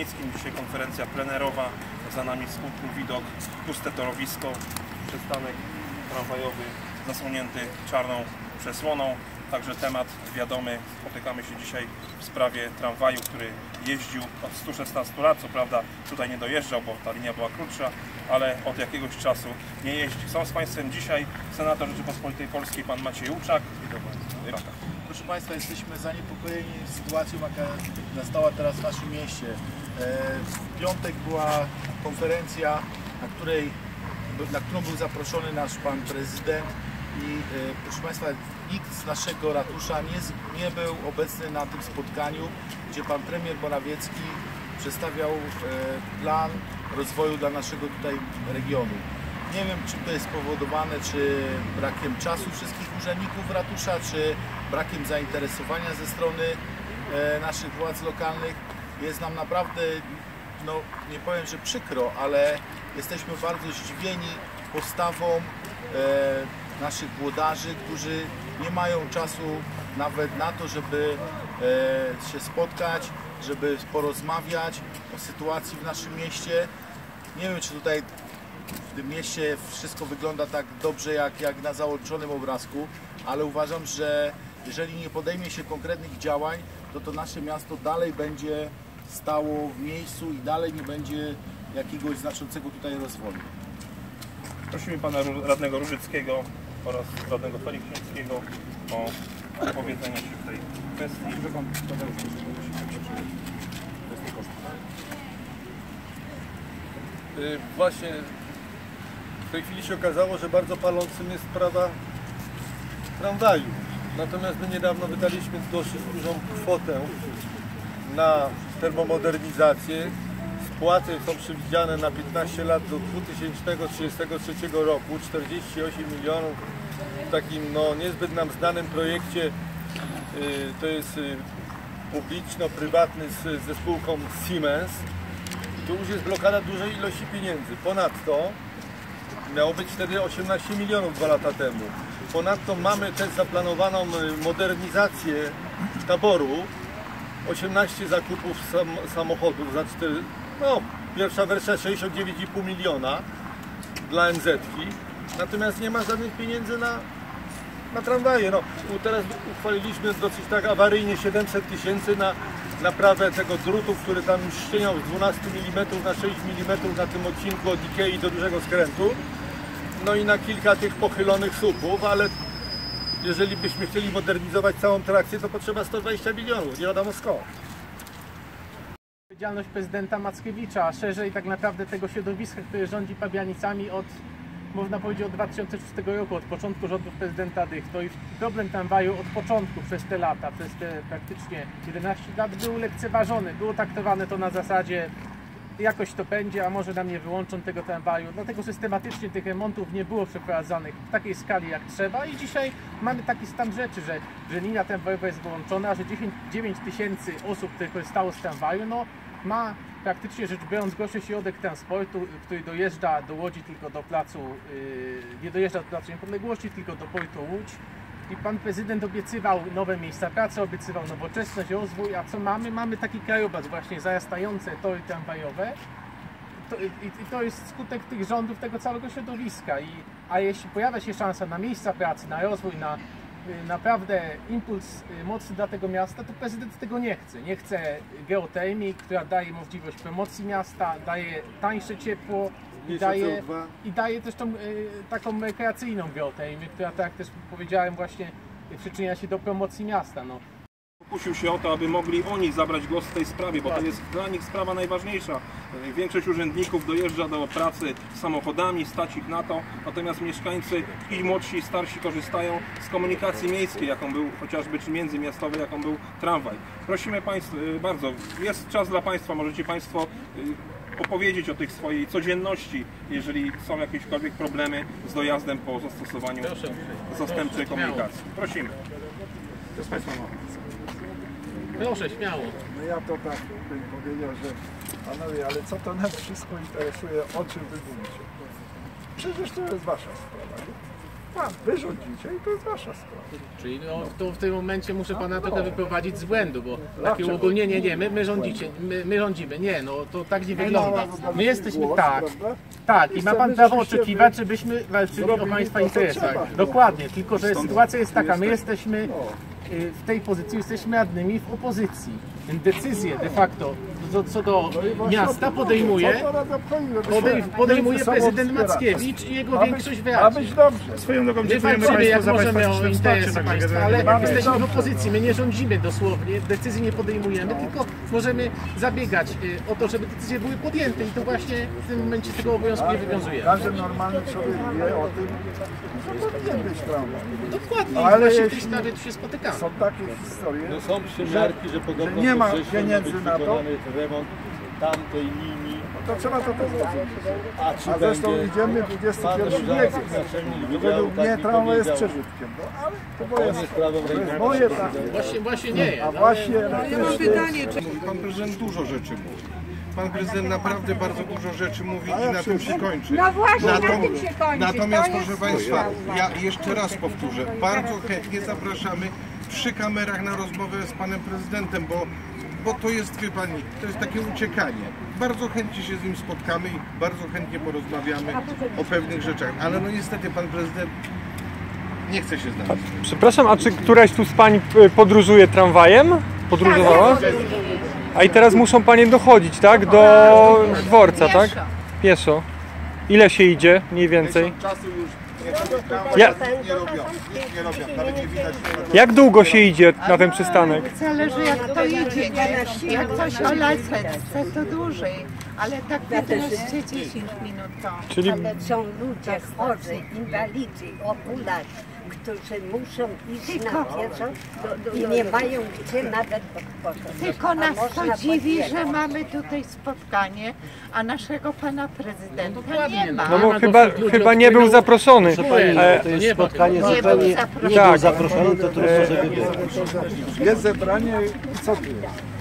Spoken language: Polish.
Legnickim. Dzisiaj konferencja plenerowa, za nami smutny widok, puste torowisko, przystanek tramwajowy zasłonięty czarną przesłoną. Także temat wiadomy. Spotykamy się dzisiaj w sprawie tramwaju, który jeździł od 116 lat. Co prawda tutaj nie dojeżdżał, bo ta linia była krótsza, ale od jakiegoś czasu nie jeździ. Są z Państwem dzisiaj senator Rzeczypospolitej Polskiej, pan Maciej Łuczak. Proszę Państwa, jesteśmy zaniepokojeni sytuacją, jaka nastała teraz w naszym mieście. E, W piątek była konferencja, na, której, na którą był zaproszony nasz Pan Prezydent i e, proszę Państwa, nikt z naszego ratusza nie, nie był obecny na tym spotkaniu, gdzie Pan Premier Morawiecki przedstawiał e, plan rozwoju dla naszego tutaj regionu. Nie wiem, czym to jest spowodowane, czy brakiem czasu wszystkich urzędników ratusza, czy brakiem zainteresowania ze strony naszych władz lokalnych. Jest nam naprawdę, no nie powiem, że przykro, ale jesteśmy bardzo zdziwieni postawą e, naszych włodarzy, którzy nie mają czasu nawet na to, żeby e, się spotkać, żeby porozmawiać o sytuacji w naszym mieście. Nie wiem, czy tutaj w tym mieście wszystko wygląda tak dobrze jak, jak na załączonym obrazku, ale uważam, że jeżeli nie podejmie się konkretnych działań, to to nasze miasto dalej będzie stało w miejscu i dalej nie będzie jakiegoś znaczącego tutaj rozwoju. Prosimy pana radnego Różyckiego oraz radnego Felikniewskiego o powiedzenie się w tej kwestii. Y, Właśnie w tej chwili się okazało, że bardzo palącym jest sprawa tramwaju. Natomiast my niedawno wydaliśmy dosyć dużą kwotę na termomodernizację. Spłaty są przewidziane na 15 lat do 2033 roku, 48 milionów w takim no, niezbyt nam znanym projekcie. y, To jest y, publiczno-prywatny z, ze spółką Siemens. Tu już jest blokada dużej ilości pieniędzy. Ponadto miało być wtedy 18 milionów dwa lata temu. Ponadto mamy też zaplanowaną y, modernizację taboru. 18 zakupów sam, samochodów za 4, no pierwsza wersja 69,5 miliona dla NZ-ki. Natomiast nie ma żadnych pieniędzy na, na tramwaje. No, teraz uchwaliliśmy dosyć tak awaryjnie 700 tysięcy na naprawę tego drutu, który tam ścieniał z 12 mm na 6 mm na tym odcinku od Ikei do dużego skrętu. No i na kilka tych pochylonych słupów, ale jeżeli byśmy chcieli modernizować całą trakcję, to potrzeba 120 milionów, nie wiadomo skąd. Odpowiedzialność prezydenta Mackiewicza, a szerzej tak naprawdę tego środowiska, które rządzi Pabianicami od, można powiedzieć, od 2006 roku, od początku rządów prezydenta Dych. To i problem tramwaju od początku przez te lata, przez te praktycznie 11 lat był lekceważony. Było traktowane to na zasadzie jakoś to będzie, a może nam nie wyłączą tego tramwaju. Dlatego systematycznie tych remontów nie było przeprowadzanych w takiej skali jak trzeba i dzisiaj mamy taki stan rzeczy, że, że linia tramwajowa jest wyłączona, że 10, 9 tysięcy osób, które korzystało z tramwaju, no ma praktycznie rzecz biorąc gorszy środek transportu, który dojeżdża do Łodzi tylko do placu, yy, nie dojeżdża do placu Niepodległości, tylko do portu Łódź. I pan prezydent obiecywał nowe miejsca pracy, obiecywał nowoczesność, rozwój, a co mamy? Mamy taki krajobraz właśnie zarastające tory tramwajowe. To, i, I to jest skutek tych rządów, tego całego środowiska. I, a jeśli pojawia się szansa na miejsca pracy, na rozwój, na y, naprawdę impuls y, mocny dla tego miasta, to prezydent tego nie chce. Nie chce geotermii, która daje możliwość promocji miasta, daje tańsze ciepło i daje, CO2. i daje też tą y, taką rekreacyjną geotermię, która tak jak też powiedziałem właśnie y, przyczynia się do promocji miasta. No. Pokusił się o to, aby mogli oni zabrać głos w tej sprawie, bo to Dokładnie. jest dla nich sprawa najważniejsza. Większość urzędników dojeżdża do pracy samochodami, stać ich na to, natomiast mieszkańcy i młodsi i starsi korzystają z komunikacji miejskiej, jaką był chociażby, czy międzymiastowej, jaką był tramwaj. Prosimy Państwa bardzo, jest czas dla Państwa, możecie Państwo y, opowiedzieć o tych swojej codzienności, jeżeli są jakiekolwiek problemy z dojazdem po zastosowaniu zastępczej komunikacji. Prosimy. Proszę, śmiało. No ja to tak bym powiedział, że panowie, ale co to nas wszystko interesuje, o czym wy mówicie? Przecież to jest wasza sprawa. Nie? Tak, wy rządzicie i to jest wasza sprawa. Czyli no, to w tym momencie muszę pana trochę wyprowadzić z błędu, bo takie Dlaczego? uogólnienie, nie, my, my rządzicie, my, my rządzimy, nie, no to tak nie wygląda. Dodała My jesteśmy tak, tak i ma pan prawo oczekiwać, żebyśmy walczyli o państwa interesach. Dokładnie, tylko że sytuacja jest taka, my jesteśmy No. y, w tej pozycji, jesteśmy radnymi w opozycji. Decyzje de facto co, co do miasta podejmuje, podej, się podejmuje prezydent. Mackiewicz i jego większość w Radzie. Swoją drogą dziękujemy Państwu jak za możemy o interesy państwa, ale jesteśmy w opozycji, my nie rządzimy dosłownie, decyzji nie podejmujemy, tylko możemy zabiegać y, o to, żeby decyzje były podjęte i to właśnie w tym momencie z tego obowiązku nie wywiązujemy. Każdy normalny człowiek wie o tym, że powinien być tramwaj. Dokładnie, Ale jeśli- sprawie tu się spotykamy. Są takie historie, No są przymiarki, że podobno że nie ma pieniędzy na to. Remont tamtej linii. to trzeba to też zrozumieć. A czy A zresztą będzie idziemy pan XXI wiek. Według mnie tramwaj jest przeżytkiem. No ale to moje, to jest moje zdanie. Właśnie, właśnie nie jest. A właśnie elektryczny Mówi Pan prezydent dużo rzeczy mówi. Pan prezydent naprawdę bardzo dużo rzeczy mówi i na tym się kończy. No właśnie, na tym się kończy. Natomiast proszę Państwa, ja jeszcze raz powtórzę, bardzo chętnie zapraszamy przy kamerach na rozmowę z Panem Prezydentem, bo, bo to jest, wie Pani, to jest takie uciekanie. Bardzo chętnie się z nim spotkamy i bardzo chętnie porozmawiamy o pewnych rzeczach, ale no niestety Pan Prezydent nie chce się znaleźć. Przepraszam, a czy któraś tu z pań y, podróżuje tramwajem? Podróżowała? A i teraz muszą panie dochodzić, tak? Do dworca, tak? Pieszo. Ile się idzie mniej więcej? Czasu już Ja, nie robią, nic nie robią, nawet nie widać. jak długo się idzie na ten przystanek? Zależy jak to idzie? Jak coś o laseczce to dłużej, ale tak 15-10 minut to. Czyli Ale są ludzie chorzy, inwalidzy, okulary, którzy muszą iść na pieszo i nie mają gdzie nawet odpocząć. Tylko nas to dziwi, że mamy tutaj spotkanie, a naszego pana prezydenta Dokładnie, nie ma. no Nie bo chyba, chyba nie był zaproszony. Nie, E, to jest spotkanie Nie był zaproszony. Tak. Jest zebranie i co tu jest?